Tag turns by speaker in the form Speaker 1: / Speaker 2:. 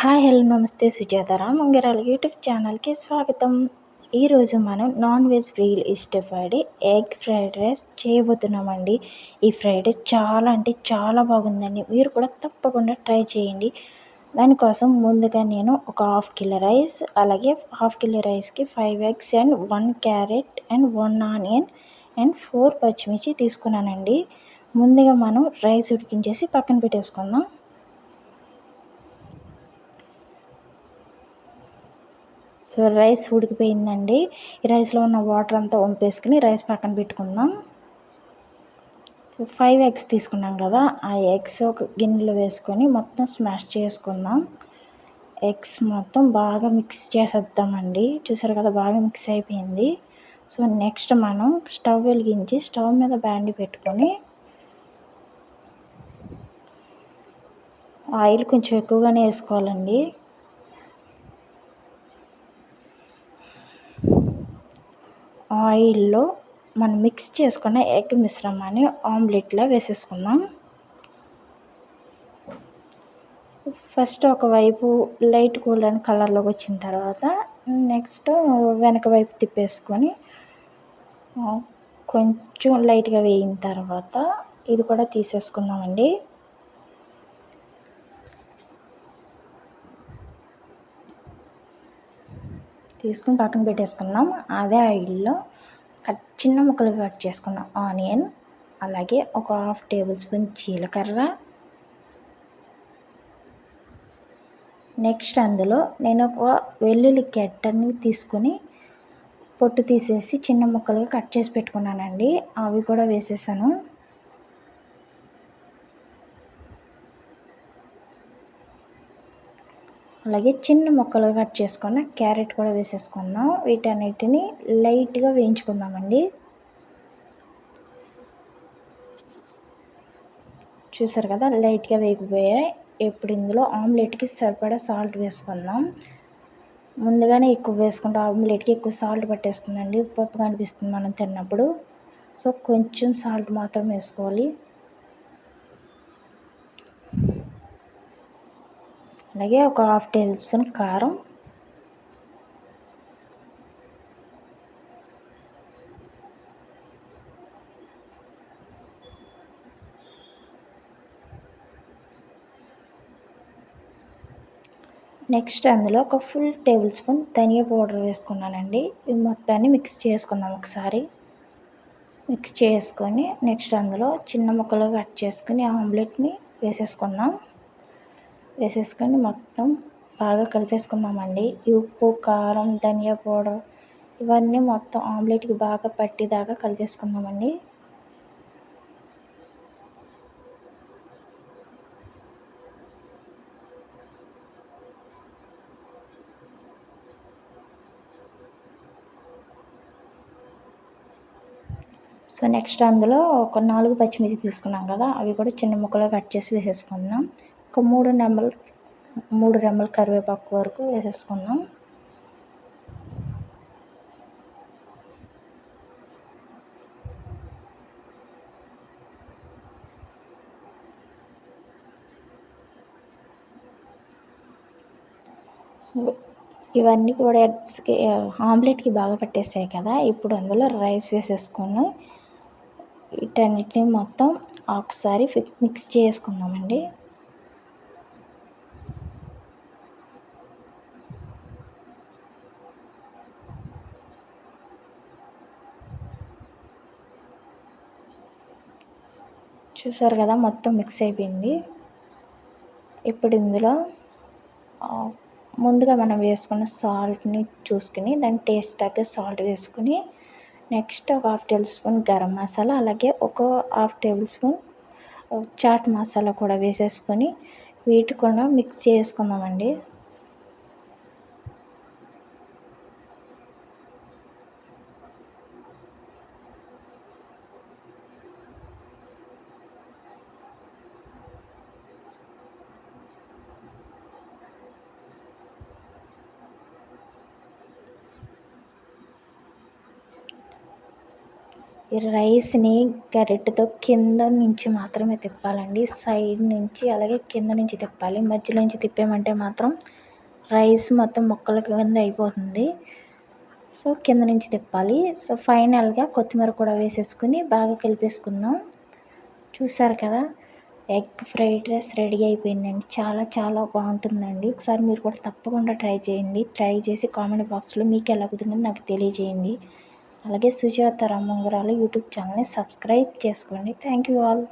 Speaker 1: Hi hello నమస్తే సుజాతారా మంగరాల YouTube ఛానల్కి స్వాగతం. ఈరోజు మనం నాన్ వెజ్ ఫ్రీలు ఇష్టపడి ఎగ్ ఫ్రైడ్ రైస్ చేయబోతున్నామండి. ఈ ఫ్రైడ్ రైస్ చాలా అంటే చాలా బాగుందండి. మీరు కూడా తప్పకుండా ట్రై చేయండి. దానికోసం ముందుగా నేను ఒక హాఫ్ కిలో రైస్ అలాగే హాఫ్ కిలో రైస్కి five eggs and one carrot and one onion and four పచ్చిమిర్చి తీసుకున్నానండి. ముందుగా మనం రైస్ ఉడికించేసి పక్కన పెట్టేసుకుందాం. సో రైస్ ఉడికిపోయిందండి. ఈ రైస్లో ఉన్న వాటర్ అంతా వంపేసుకుని రైస్ పక్కన పెట్టుకుందాం. ఫైవ్ ఎగ్స్ తీసుకున్నాం కదా ఆ ఎగ్స్ ఒక గిన్నెలో వేసుకొని మొత్తం స్మాష్ చేసుకుందాం. ఎగ్స్ మొత్తం బాగా మిక్స్ చేసేద్దామండి. చూసారు కదా బాగా మిక్స్ అయిపోయింది. సో నెక్స్ట్ మనం స్టవ్ వెలిగించి స్టవ్ మీద బ్యాండి పెట్టుకొని ఆయిల్ కొంచెం ఎక్కువగానే వేసుకోవాలండి. ఆయిల్లో మనం మిక్స్ చేసుకున్న ఎగ్ మిశ్రమాన్ని ఆమ్లెట్లో వేసేసుకుందాం. ఫస్ట్ ఒకవైపు లైట్ గోల్డెన్ కలర్లోకి వచ్చిన తర్వాత నెక్స్ట్ వెనక వైపు తిప్పేసుకొని కొంచెం లైట్గా వేయిన తర్వాత ఇది కూడా తీసేసుకుందామండి. తీసుకుని పక్కన పెట్టేసుకున్నాం అదే ఆయిల్లో కట్ చిన్న ముక్కలుగా కట్ చేసుకున్నాం ఆనియన్ అలాగే ఒక హాఫ్ టేబుల్ స్పూన్ జీలకర్ర. నెక్స్ట్ అందులో నేను ఒక వెల్లుల్లి గెట్టని తీసుకొని పొట్టు తీసేసి చిన్న ముక్కలుగా కట్ చేసి పెట్టుకున్నానండి. అవి కూడా వేసేసాను. అలాగే చిన్న ముక్కలు కట్ చేసుకున్న క్యారెట్ కూడా వేసేసుకుందాం. వీటన్నిటిని లైట్గా వేయించుకుందామండి. చూసారు కదా లైట్గా వేగిపోయాయి. ఇప్పుడు ఇందులో ఆమ్లెట్కి సరిపడా సాల్ట్ వేసుకుందాం. ముందుగానే ఎక్కువ వేసుకుంటే ఆమ్లెట్కి ఎక్కువ సాల్ట్ పట్టేస్తుందండి. ఉప్పు కనిపిస్తుంది మనం తిన్నప్పుడు. సో కొంచెం సాల్ట్ మాత్రం వేసుకోవాలి. అలాగే ఒక హాఫ్ టేబుల్ స్పూన్ కారం. నెక్స్ట్ అందులో ఒక ఫుల్ టేబుల్ స్పూన్ ధనియా పౌడర్ వేసుకున్నానండి. ఇది మొత్తాన్ని మిక్స్ చేసుకుందాం ఒకసారి. మిక్స్ చేసుకొని నెక్స్ట్ అందులో చిన్న ముక్కలు కట్ చేసుకుని ఆమ్లెట్ని వేసేసుకుందాం. వేసేసుకొని మొత్తం. బాగా కలిపేసుకుందామండి. ఉప్పు కారం ధనియా పౌడర్ ఇవన్నీ మొత్తం ఆమ్లెట్కి బాగా పట్టేదాకా కలిపేసుకుందామండి. సో నెక్స్ట్ అందులో ఒక నాలుగు పచ్చిమిర్చి తీసుకున్నాం కదా అవి కూడా చిన్న ముక్కలుగా కట్ చేసి వేసేసుకుందాం. ఒక మూడు నెమ్మలు మూడు రెమ్మల కరివేపాకు వరకు వేసేసుకున్నాం. సో ఇవన్నీ కూడా ఎగ్స్కి ఆమ్లెట్కి బాగా పట్టేసాయి కదా. ఇప్పుడు అందులో రైస్ వేసేసుకున్నాం. వీటన్నిటిని మొత్తం ఒకసారి మిక్స్ చేసుకుందామండి. చూసారు కదా మొత్తం మిక్స్ అయిపోయింది. ఇప్పుడు ఇందులో ముందుగా మనం వేసుకున్న సాల్ట్ని చూసుకుని దాని టేస్ట్ తగ్గ సాల్ట్ వేసుకుని నెక్స్ట్ ఒక half tablespoon garam masala అలాగే ఒక half tablespoon chaat masala కూడా వేసేసుకొని వీటి కూడా మిక్స్ చేసుకుందామండి. రైస్ని గరిటెతో కింద నుంచి మాత్రమే తిప్పాలండి. సైడ్ నుంచి అలాగే కింద నుంచి తిప్పాలి. మధ్యలో నుంచి తిప్పామంటే మాత్రం రైస్ మొత్తం ముక్కల కింద అయిపోతుంది. సో కింద నుంచి తిప్పాలి. సో ఫైనల్గా కొత్తిమీర కూడా వేసేసుకుని బాగా కలిపేసుకుందాం. చూసారు కదా ఎగ్ ఫ్రైడ్ రైస్ రెడీ అయిపోయిందండి. చాలా చాలా బాగుంటుందండి. ఒకసారి మీరు కూడా తప్పకుండా ట్రై చేయండి. ట్రై చేసి కామెంట్ బాక్స్లో మీకు ఎలా కుదిరిందో నాకు తెలియజేయండి. అలాగే సుజాత రామంగరాలు యూట్యూబ్ ఛానల్ని సబ్స్క్రైబ్ చేసుకోండి. Thank you all.